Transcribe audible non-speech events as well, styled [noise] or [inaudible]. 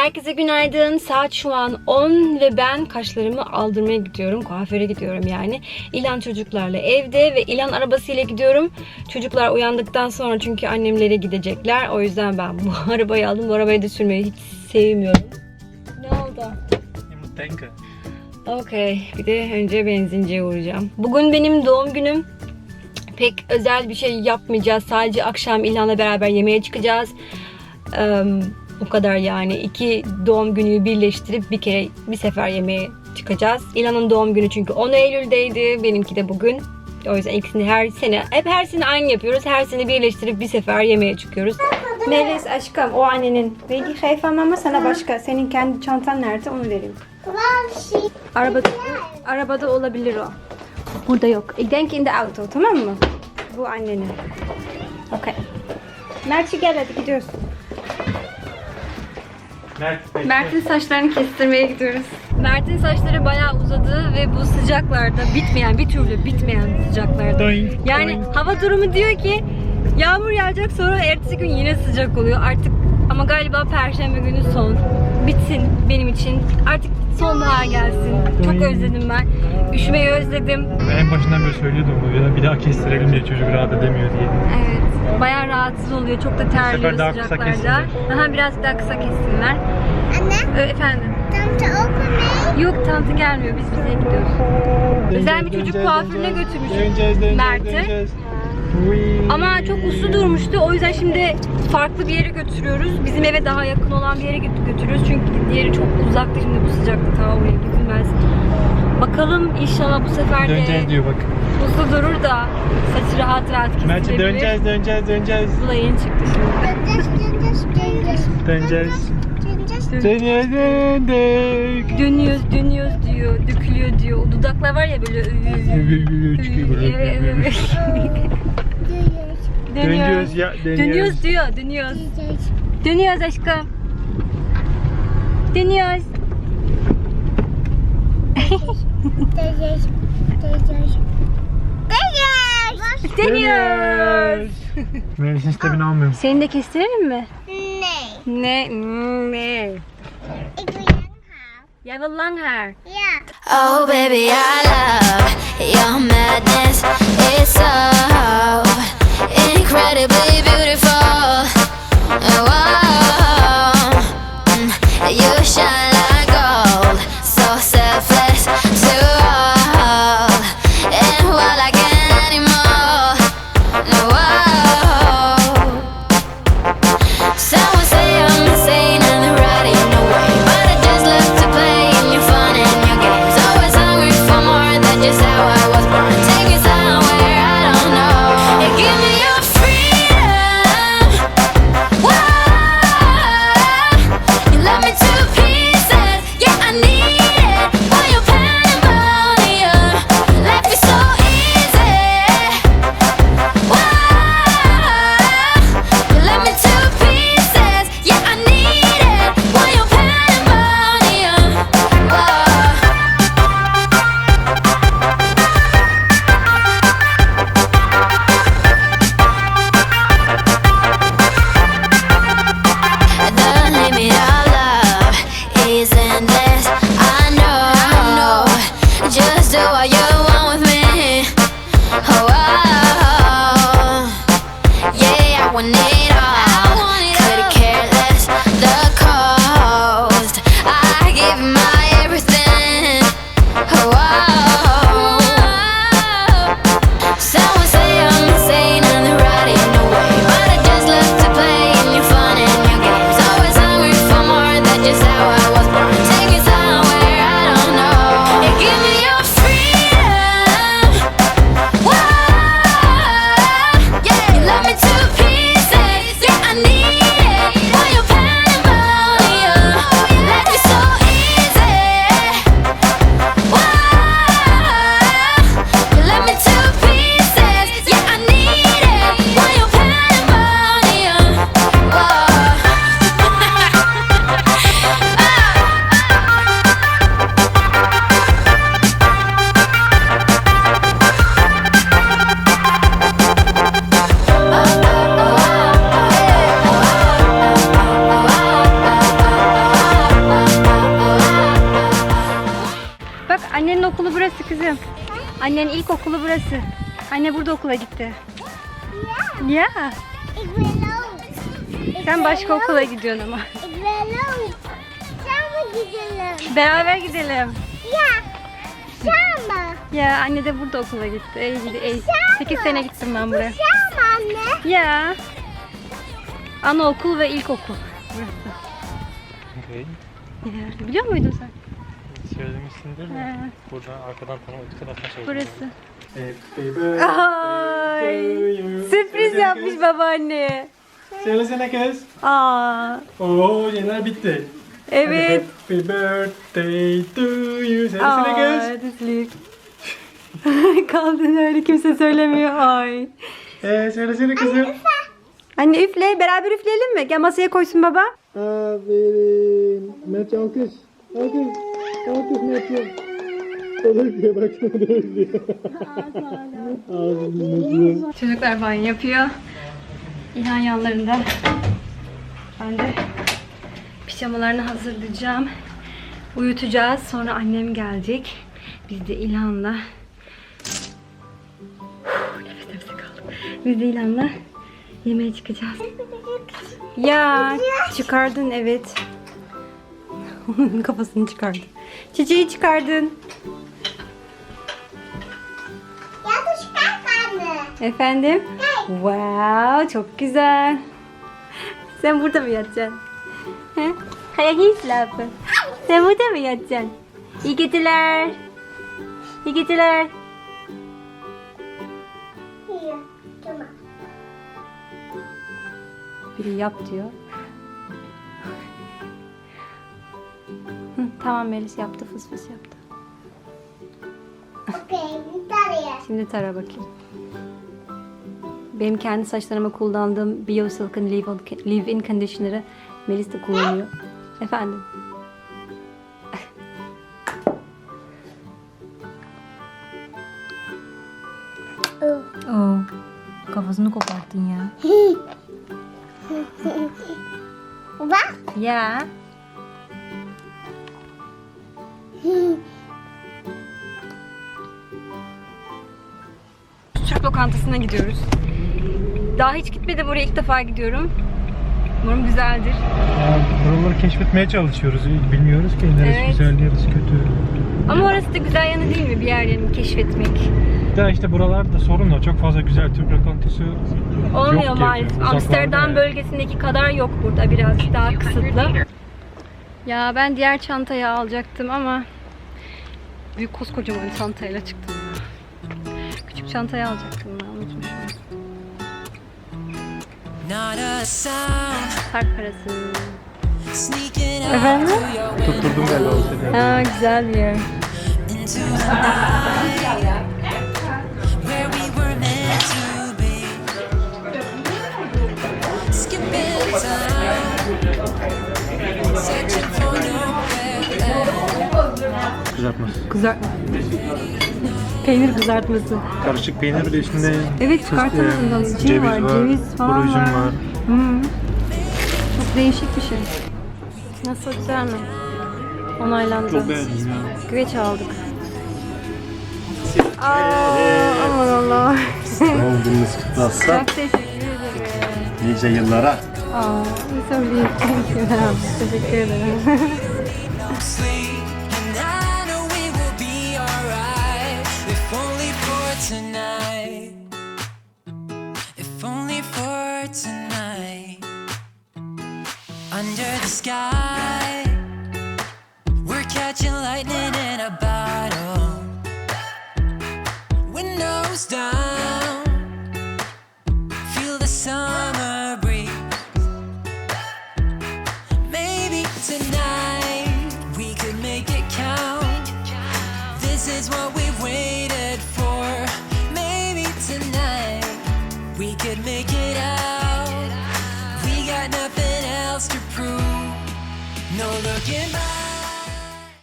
Herkese günaydın. Saat şu an 10 ve ben kaşlarımı aldırmaya gidiyorum. Kuaföre gidiyorum yani. İlan çocuklarla evde ve İlan arabasıyla gidiyorum. Çocuklar uyandıktan sonra çünkü annemlere gidecekler. O yüzden ben bu [laughs] arabayı aldım. Bu arabayı da sürmeyi hiç sevmiyorum. Ne oldu? Denke. Okey. Bir de önce benzinciye uğrayacağım. Bugün benim doğum günüm. Pek özel bir şey yapmayacağız. Sadece akşam İlhan'la beraber yemeğe çıkacağız. Eee, o kadar yani. iki doğum günü birleştirip bir kere bir sefer yemeğe çıkacağız. İlhan'ın doğum günü çünkü 10 Eylül'deydi. Benimki de bugün. O yüzden ikisini her sene, hep her sene aynı yapıyoruz. Her sene birleştirip bir sefer yemeğe çıkıyoruz. Melis aşkım o annenin. Bilgi hayfam ama sana başka. Senin kendi çantan nerede onu vereyim. Arabada, arabada olabilir o. Burada yok. Ik denk in de auto tamam mı? Bu annenin. Okey. Mert'i gel hadi gidiyoruz. Mert, bekle. Mert'in saçlarını kestirmeye gidiyoruz. Mert'in saçları bayağı uzadı ve bu sıcaklarda bitmeyen, bir türlü bitmeyen sıcaklarda. Doink, Yani doink. hava durumu diyor ki yağmur yağacak sonra ertesi gün yine sıcak oluyor. Artık ama galiba perşembe günü son. Bitsin benim için. Artık sonbahar gelsin. Çok özledim ben. Üşümeyi özledim. Ben en başından beri söylüyordum bunu. Ya bir daha kestirelim diye çocuk rahat edemiyor diye. Evet. Bayağı rahatsız oluyor. Çok da terliyor daha kısa sıcaklarda. kessinler. Aha biraz daha kısa kessinler. Anne, Ee, efendim. to open me. Yok tantı gelmiyor. Biz bize gidiyoruz. Özel bir çocuk kuaförüne götürmüş Mert'i. Ama çok uslu durmuştu. O yüzden şimdi farklı bir yere götürüyoruz. Bizim eve daha yakın olan bir yere gö- götürüyoruz. Çünkü diğeri çok uzaktı şimdi bu sıcakta ta oraya gidilmez. Bakalım inşallah bu sefer de Döneceğiz diyor bak. uslu durur da saçı rahat rahat kesilebilir. Mert'e döneceğiz, döneceğiz, döneceğiz. Bu da yeni çıktı şimdi. Döneceğiz, döneceğiz, döneceğiz. Döneceğiz. Döndük. Dönüyoruz, dönüyoruz diyor, dökülüyor diyor. O dudaklar var ya böyle Çıkıyor böyle. Dönüyoruz ya, Dönüyoruz dönüyoruz. diyor, dönüyoruz. Dönüyoruz aşkım. Dönüyoruz. Döneceğiz. Döneceğiz. Dönüyoruz. [laughs] Melis'in stepini almıyorum. Seni de kestirelim mi? Nee, nee. Ik wil lang Oh baby, I love your madness. It's so incredibly beautiful. Oh, ilk okulu burası. Anne burada okula gitti. Ya. Wil ook. Sen başka okula gidiyorsun ama. Ook. Samen gidelim. Beraber gidelim. Ja. Samen. Ya anne de burada okula gitti. Ey, gidi, ey. 8 sene gittim ben buraya. Samen anne. Ya. Anaokul ve ilkokul. Burası. Okay. Ya, Biliyor muydun sen? Söylemişsindir mi? He. Burada arkadan tanımadık taraftan söyleyeceğim. Burası. Happy Ay, sürpriz yapmış babaanne. Söylesene kız. Aa, Oo şeyler bitti. evet. Happy birthday to you. Söylesene Aa, kız. düzlük. [laughs] Kaldın öyle kimse söylemiyor. Ay. Ee, söylesene kızım. Anne üfle. Beraber üfleyelim mi? Gel masaya koysun baba. Aferin. Mert alkış. Alkış. Alkış Mert'ciğim. Olur diye bak sana da özlüyor. Ağzını Çocuklar banyo yapıyor. İlhan yanlarında. Ben de pijamalarını hazırlayacağım. Uyutacağız. Sonra annem gelecek. Biz de İlhan'la nefes nefese kaldım. Biz de İlhan'la yemeğe çıkacağız. Ya çıkardın evet. [laughs] Onun kafasını çıkardın. Çiçeği çıkardın. Ja, dus kijk anne. Efendim? Wow, çok güzel. Sen burada mı yatacaksın? He? Hayır, schlafen. Sen burada mı yatacaksın? İyi geceler. İyi geceler. Doe maar. Biri yap diyor. Tamam Melis yaptı, fıs fıs yaptı. Daar Şimdi tara bakayım. Benim kendi saçlarıma kullandığım Biosilk'ın Leave-In leave Conditioner'ı Melis de kullanıyor. Efendim? Oh. Oo, kafasını koparttın ya. Wat? [laughs] Ya. Türk lokantasına gidiyoruz. Daha hiç gitmedim oraya ilk defa gidiyorum. Umarım güzeldir. Buraları keşfetmeye çalışıyoruz. Bilmiyoruz ki neresi Evet. güzel, neresi kötü. Ama orası da güzel yanı değil mi bir yerlerini keşfetmek? Ya işte buralarda sorun o. Çok fazla güzel Türk lokantası Olmuyor Yok maalesef. Uzaklarda Amsterdam yani. bölgesindeki kadar yok burada birazcık daha kısıtlı. Ya ben diğer çantayı alacaktım ama büyük koskocaman çantayla çıktım ya. Küçük çantayı alacaktım ben unutmuşum. Park parası. Efendim? tutturdum galiba o seni. Ha güzel bir yer. Kızartma. Peynir kızartması. Karışık peynir bir de üstünde Evet, çıkartalım fıstık, bundan. ceviz, var, var, ceviz falan kuru üzüm var. var. Hmm. Çok değişik bir şey. Nasıl güzel mi? Onaylandı. Çok beğendim ya. Güveç aldık. Aa, aman Allah. Doğum gününüz kutlu olsun. Çok teşekkür ederim. Nice yıllara. Aa, söyleyeyim. [laughs] teşekkür ederim. For tonight. Under the sky, we're catching lightning in a bottle. Windows down.